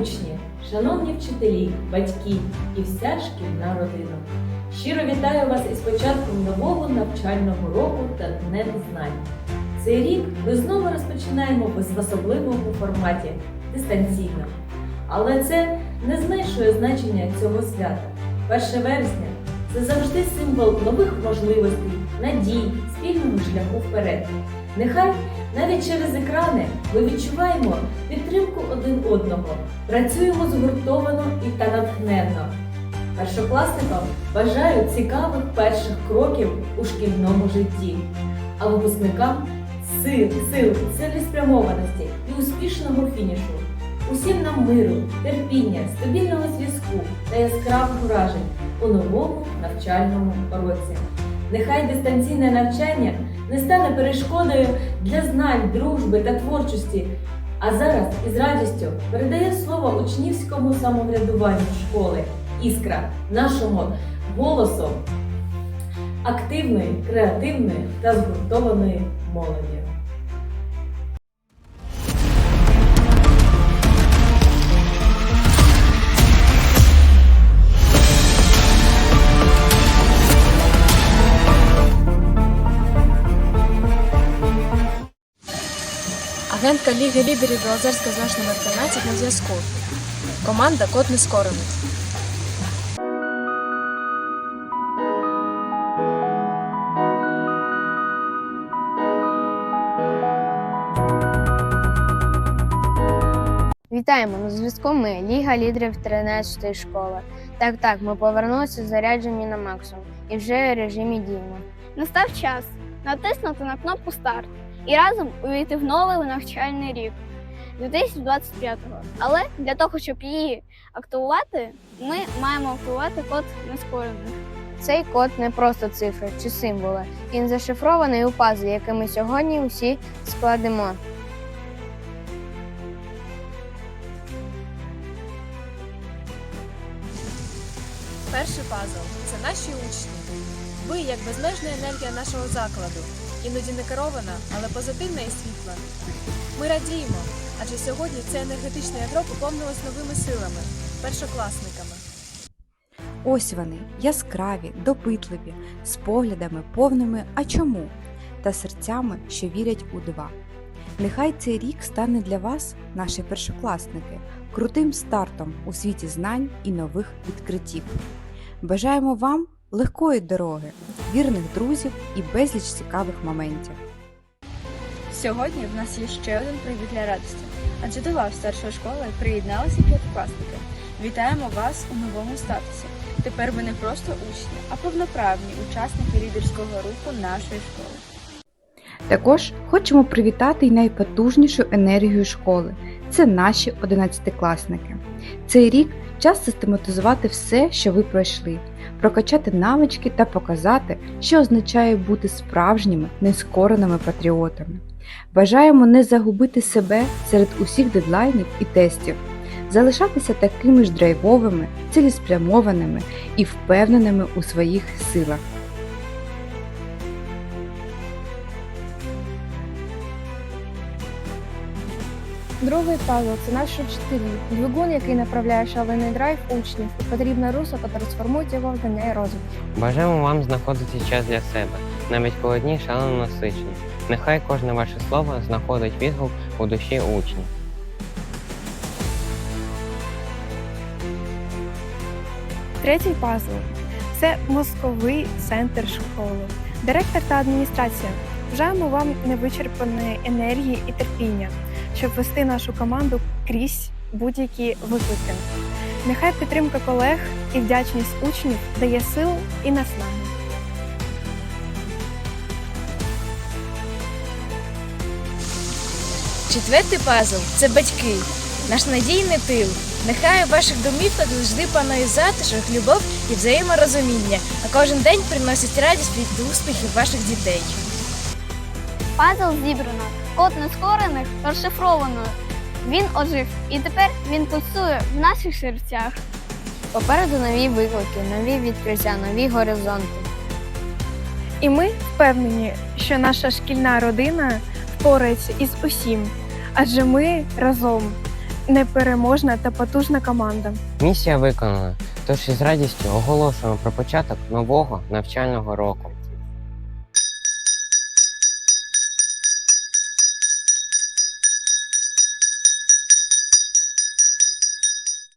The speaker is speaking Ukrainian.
учні, шановні вчителі, батьки і вся шкільна родина. Щиро вітаю вас із початком нового навчального року та Днем знань. Цей рік ми знову розпочинаємо в особливому форматі дистанційно. Але це не зменшує значення цього свята. 1 вересня це завжди символ нових можливостей, надій, спільного шляху вперед. Нехай навіть через екрани ми відчуваємо підтримку один одного, працюємо згуртовано і та натхненно. Першокласникам бажаю цікавих перших кроків у шкільному житті, а випускникам сил, сил, цілеспрямованості і успішного фінішу. Усім нам миру, терпіння, стабільного зв'язку та яскравих вражень у новому навчальному році. Нехай дистанційне навчання не стане перешкодою для знань, дружби та творчості. А зараз із радістю передає слово учнівському самоврядуванню школи Іскра, нашому голосу активної, креативної та згуртованої молоді. Агентка Ліги лідерів Білозерська з номер 13 на зв'язку. Команда Код Нескорений. Вітаємо на зв'язку. Ми Ліга лідерів 13-ї школи. Так, так, ми повернулися заряджені на максимум і вже в режимі діємо. Настав час натиснути на кнопку старт і разом увійти в новий навчальний рік 2025-го. Але для того, щоб її активувати, ми маємо активувати код нескорених. Цей код не просто цифри чи символи. Він зашифрований у пазл, який ми сьогодні усі складемо. Перший пазл це наші учні. Ви як безмежна енергія нашого закладу, іноді не керована, але позитивна і світла. Ми радіємо, адже сьогодні це енергетичне ядро поповнилось новими силами, першокласниками. Ось вони, яскраві, допитливі, з поглядами повними «А чому? та серцями, що вірять у дива. Нехай цей рік стане для вас, наші першокласники, крутим стартом у світі знань і нових відкриттів. Бажаємо вам легкої дороги, вірних друзів і безліч цікавих моментів. Сьогодні в нас є ще один привід для радості, адже до лав старшої школи приєдналися п'ятикласники. Вітаємо вас у новому статусі. Тепер ви не просто учні, а повноправні учасники лідерського руху нашої школи. Також хочемо привітати й найпотужнішу енергію школи. Це наші одинадцятикласники. Цей рік час систематизувати все, що ви пройшли, прокачати навички та показати, що означає бути справжніми нескореними патріотами. Бажаємо не загубити себе серед усіх дедлайнів і тестів, залишатися такими ж драйвовими, цілеспрямованими і впевненими у своїх силах. Другий пазл це наші вчителі, двигун, який направляє шалений драйв учнів, і потрібна русло, яка трансформує його в геней розвитку. Бажаємо вам знаходити час для себе, навіть коли дні шалено насичені. Нехай кожне ваше слово знаходить відгук у душі учнів. Третій пазл це мозковий центр школи. Директор та адміністрація. Бажаємо вам невичерпаної енергії і терпіння, щоб вести нашу команду крізь будь-які виклики. Нехай підтримка колег і вдячність учнів дає сил і наснаги. Четвертий пазл це батьки, наш надійний тил. Нехай у ваших домівках завжди панує затишок, любов і взаєморозуміння, а кожен день приносить радість від успіхів ваших дітей. Пазл зібрано, код нескорених розшифровано. Він ожив, і тепер він пульсує в наших серцях. Попереду нові виклики, нові відкриття, нові горизонти. І ми впевнені, що наша шкільна родина впорається із усім, адже ми разом непереможна та потужна команда. Місія виконана, тож із радістю оголошуємо про початок нового навчального року.